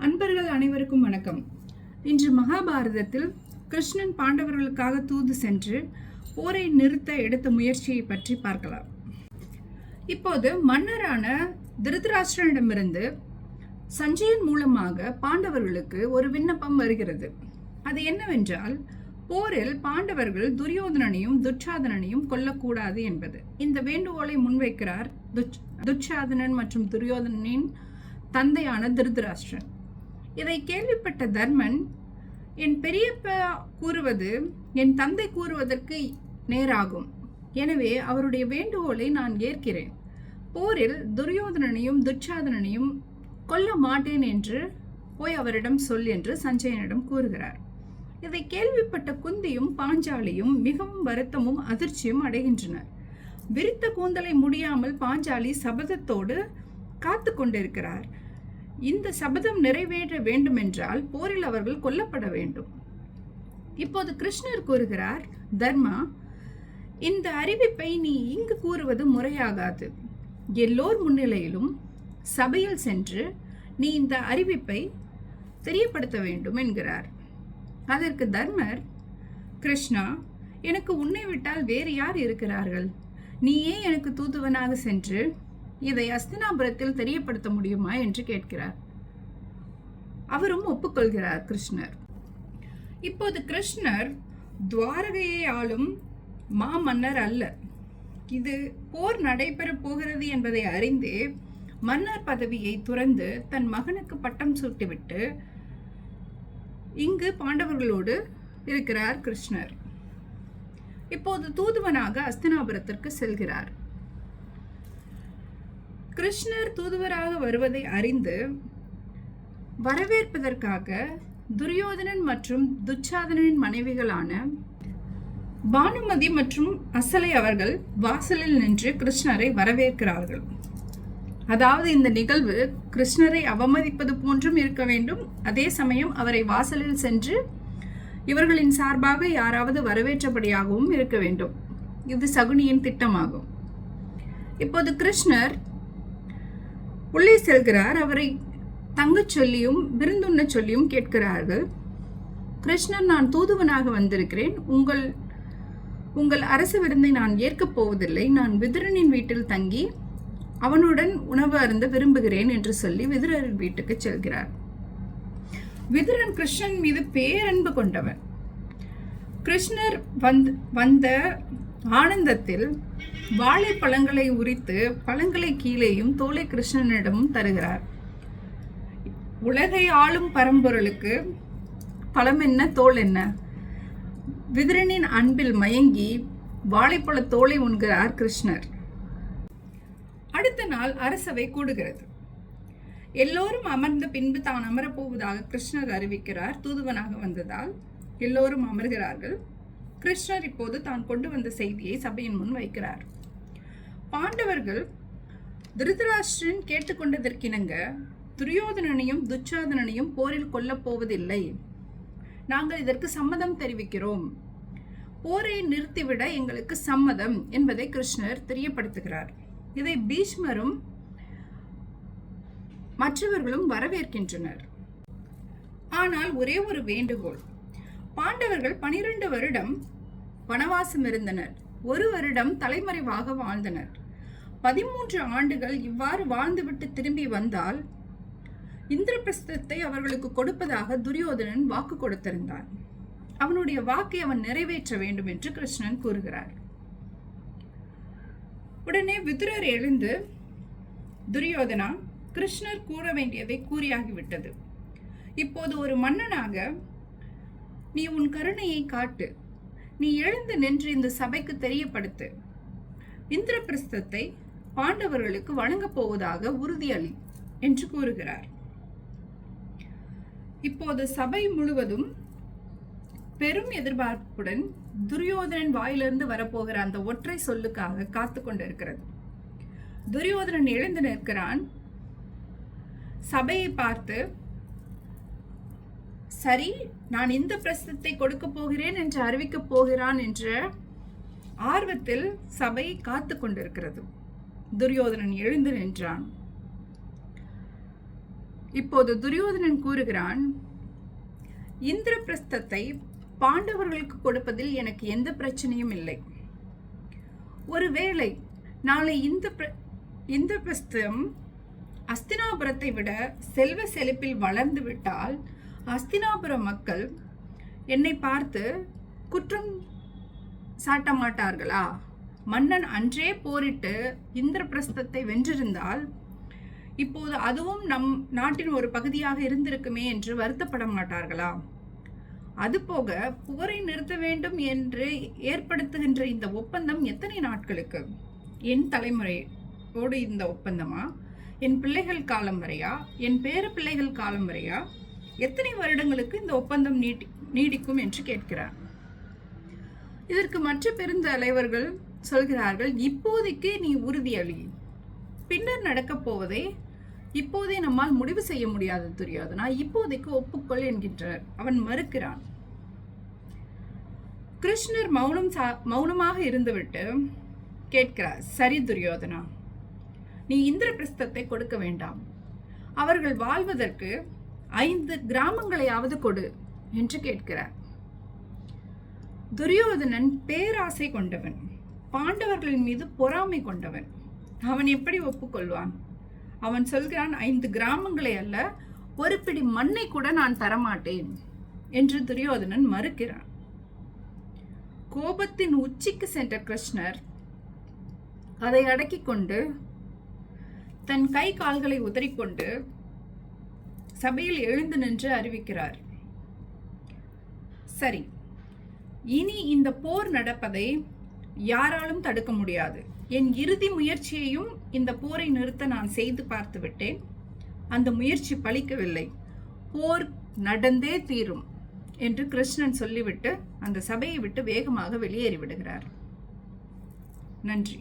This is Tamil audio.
அன்பர்கள் அனைவருக்கும் வணக்கம். இன்று மகாபாரதத்தில் கிருஷ்ணன் பாண்டவர்களுக்காக தூது சென்று போரை நிறுத்த எடுத்த முயற்சியை பற்றி பார்க்கலாம். இப்போது மன்னரான திருதராஷ்டிரனிடமிருந்து சஞ்சயன் மூலமாக பாண்டவர்களுக்கு ஒரு விண்ணப்பம் வருகிறது. அது என்னவென்றால் போரில் பாண்டவர்கள் துரியோதனனையும் துச்சாதனனையும் கொல்லக்கூடாது என்பது. இந்த வேண்டுகோளை முன்வைக்கிறார் துச்- துச்சாதனன் மற்றும் துரியோதனனின் தந்தையான திருதராஷ்டிரன். இதை கேள்விப்பட்ட தர்மன் என் பெரியப்பா கூறுவது என் தந்தை கூறுவதற்கு நேராகும். எனவே அவருடைய வேண்டுகோளை நான் ஏற்கிறேன். போரில் துரியோதனனையும் துச்சாதனனையும் கொல்ல மாட்டேன் என்று போய் அவரிடம் சொல் என்று சஞ்சயனிடம் கூறுகிறார். இதை கேள்விப்பட்ட குந்தியும் பாஞ்சாலியும் மிகவும் வருத்தமும் அதிர்ச்சியும் அடைகின்றனர் விரித்த கூந்தலை முடியாமல் பாஞ்சாலி சபதத்தோடு காத்து கொண்டிருக்கிறார். இந்த சபதம் நிறைவேற வேண்டுமென்றால் போரில் அவர்கள் கொல்லப்பட வேண்டும். இப்போது கிருஷ்ணர் கூறுகிறார் தர்மா இந்த அறிவிப்பை நீ இங்கு கூறுவது முறையாகாது. எல்லோர் முன்னிலையிலும் சபையில் சென்று நீ இந்த அறிவிப்பை தெரியப்படுத்த வேண்டும் என்கிறார். அதற்கு தர்மர் கிருஷ்ணா எனக்கு உன்னை விட்டால் வேறு யார் இருக்கிறார்கள்? நீயே எனக்கு தூதுவனாக சென்று இதை அஸ்தினாபுரத்தில் தெரியப்படுத்த முடியுமா என்று கேட்கிறார். அவரும் ஒப்புக்கொள்கிறார் கிருஷ்ணர். இப்போது கிருஷ்ணர் துவாரகையை ஆளும் மாமன்னர் அல்ல. இது போர் நடைபெறப் போகிறது என்பதை அறிந்தே மன்னர் பதவியை துறந்து தன் மகனுக்கு பட்டம் சூட்டிவிட்டு இங்கு பாண்டவர்களோடு இருக்கிறார் கிருஷ்ணர். இப்போது தூதுவனாக அஸ்தினாபுரத்திற்கு செல்கிறார். கிருஷ்ணர் தூதுவராக வருவதை அறிந்து வரவேற்பதற்காக துரியோதனன் மற்றும் துச்சாதனனின் மனைவிகளான பானுமதி மற்றும் அசலை அவர்கள் வாசலில் நின்று கிருஷ்ணரை வரவேற்கிறார்கள். அதாவது இந்த நிகழ்வு கிருஷ்ணரை அவமதிப்பது போன்றும் இருக்க வேண்டும். அதே சமயம் அவரை வாசலில் சென்று இவர்களின் சார்பாக யாராவது வரவேற்றபடியாகவும் இருக்க வேண்டும். இது சகுனியின் திட்டமாகும். இப்போது கிருஷ்ணர் உள்ளே செல்கிறார். அவரை தங்கச் சொல்லியும் விருந்துண்ண சொல்லியும் கேட்கிறார்கள். கிருஷ்ணன் நான் தூதுவனாக வந்திருக்கிறேன். உங்கள் உங்கள் அரசு விருந்தை நான் ஏற்கப் போவதில்லை. நான் விதுரனின் வீட்டில் தங்கி அவனுடன் உணவு அருந்த விரும்புகிறேன் என்று சொல்லி விதுரரின் வீட்டுக்கு செல்கிறார். விதுரன் கிருஷ்ணன் மீது பேரன்பு கொண்டவன். கிருஷ்ணர் வந் வந்த ஆனந்தத்தில் வாழைப்பழங்களை உரித்து பழங்களை கீழேயும் தோலை கிருஷ்ணனிடமும் தருகிறார். உலகை ஆளும் பரம்பொருளுக்கு பழம் என்ன தோல் என்ன? விதுரனின் அன்பில் மயங்கி வாழைப்பழ தோலை உண்கிறார் கிருஷ்ணர். அடுத்த நாள் அரசவை கூடுகிறது. எல்லோரும் அமர்ந்த பின்பு தான் அமரப்போவதாக கிருஷ்ணர் அறிவிக்கிறார். தூதுவனாக வந்ததால் எல்லோரும் அமர்கிறார்கள். கிருஷ்ணர் இப்போது தான் கொண்டு வந்த செய்தியை சபையின் முன் வைக்கிறார். பாண்டவர்கள் திருதராஷ்டிரன் கேட்டுக்கொண்டதற்கிணங்க துரியோதனனையும் துச்சாதனனையும் போரில் கொல்லப் போவதில்லை. நாங்கள் இதற்கு சம்மதம் தெரிவிக்கிறோம். போரை நிறுத்திவிட எங்களுக்கு சம்மதம் என்பதை கிருஷ்ணர் தெரியப்படுத்துகிறார். இதை பீஷ்மரும் மற்றவர்களும் வரவேற்கின்றனர். ஆனால் ஒரே ஒரு வேண்டுகோள் பாண்டவர்கள் பனிரெண்டு வருடம் வனவாசம் இருந்தனர். ஒரு வருடம் தலைமறைவாக வாழ்ந்தனர். பதிமூன்று ஆண்டுகள் இவ்வாறு வாழ்ந்துவிட்டு திரும்பி வந்தால் இந்திரபிரஸ்தத்தை அவர்களுக்கு கொடுப்பதாக துரியோதனன் வாக்கு கொடுத்திருந்தான். அவனுடைய வாக்கை அவன் நிறைவேற்ற வேண்டும் என்று கிருஷ்ணன் கூறுகிறார். உடனே விதுரர் எழுந்து துரியோதனா கிருஷ்ணர் கூற வேண்டியதை கூறியாகிவிட்டது. இப்போது ஒரு மன்னனாக நீ உன் கருணையை காட்டு. நீ எழுந்து நின்று இந்த சபைக்கு தெரியப்படுத்து. இந்திரபிரஸ்தத்தை பாண்டவர்களுக்கு வழங்கப் போவதாக உறுதியளி என்று கூறுகிறார். இப்போது சபை முழுவதும் பெரும் எதிர்பார்ப்புடன் துரியோதனன் வாயிலிருந்து வரப்போகிற அந்த ஒற்றை சொல்லுக்காக காத்து கொண்டிருக்கிறது. துரியோதனன் எழுந்து நிற்கிறான். சபையை பார்த்து சரி நான் இந்த பிரசத்தை கொடுக்க போகிறேன் என்று அறிவிக்கப் போகிறான் என்ற ஆர்வத்தில் சபை காத்து கொண்டிருக்கிறது. துரியோதனன் எழுந்து நின்றான். இப்போது துரியோதனன் கூறுகிறான் இந்திர பிரஸ்தத்தை பாண்டவர்களுக்கு கொடுப்பதில் எனக்கு எந்த பிரச்சனையும் இல்லை. ஒருவேளை நாளை இந்த பிர- இந்திரபிரஸ்தம் அஸ்தினாபுரத்தை விட செல்வ செழிப்பில் வளர்ந்து விட்டால் அஸ்தினாபுர மக்கள் என்னை பார்த்து குற்றம் சாட்ட மாட்டார்களா மன்னன் அன்றே போரிட்டு இந்திரபிரஸ்தத்தை வென்றிருந்தால் இப்போது அதுவும் நம் நாட்டின் ஒரு பகுதியாக இருந்திருக்குமே என்று வருத்தப்பட மாட்டார்களா அதுபோக போரை நிறுத்த வேண்டும் என்று ஏற்படுத்துகின்ற இந்த ஒப்பந்தம் எத்தனை நாட்களுக்கு? என் தலைமுறையோடு இந்த ஒப்பந்தமா? என் பிள்ளைகள் காலம் வரையா? என் பேர பிள்ளைகள் காலம் வரையா? எத்தனை வருடங்களுக்கு இந்த ஒப்பந்தம் நீட்டி நீடிக்கும் என்று கேட்கிறார். இதற்கு மற்ற பெருந்தலைவர்கள் சொல்கிறார்கள் இப்போதைக்கு நீ உறுதியளி பின்னர் நடக்கப் போவதை இப்போதே நம்மால் முடிவு செய்ய முடியாது துரியோதனா. இப்போதைக்கு ஒப்புக்கொள் என்கின்றார். அவன் மறுக்கிறான். கிருஷ்ணர் மௌனம் சா மௌனமாக இருந்துவிட்டு கேட்கிறார் சரி துரியோதனா. நீ இந்திரபிரஸ்தத்தை கொடுக்க வேண்டாம். அவர்கள் வாழ்வதற்கு ஐந்து கிராமங்களையாவது கொடு என்று கேட்கிறார். துரியோதனன் பேராசை கொண்டவன் பாண்டவர்களின் மீது பொறாமை கொண்டவன். அவன் எப்படி ஒப்புக்கொள்வான்? அவன் சொல்கிறான் ஐந்து கிராமங்களை அல்ல ஒரு பிடி மண்ணை கூட நான் தரமாட்டேன் என்று துரியோதனன் மறுக்கிறான். கோபத்தின் உச்சிக்கு சென்ற கிருஷ்ணர் அதை அடக்கிக் கொண்டு தன் கை கால்களை உதறிக்கொண்டு சபையில் எழுந்து நின்று அறிவிக்கிறார். சரி இனி இந்த போர் நடப்பதை யாராலும் தடுக்க முடியாது. என் இறுதி முயற்சியையும் இந்த போரை நிறுத்த நான் செய்து பார்த்து விட்டேன் அந்த முயற்சி பலிக்கவில்லை போர் நடந்தே தீரும் என்று கிருஷ்ணன் சொல்லிவிட்டு அந்த சபையை விட்டு வேகமாக வெளியேறிவிடுகிறார். நன்றி.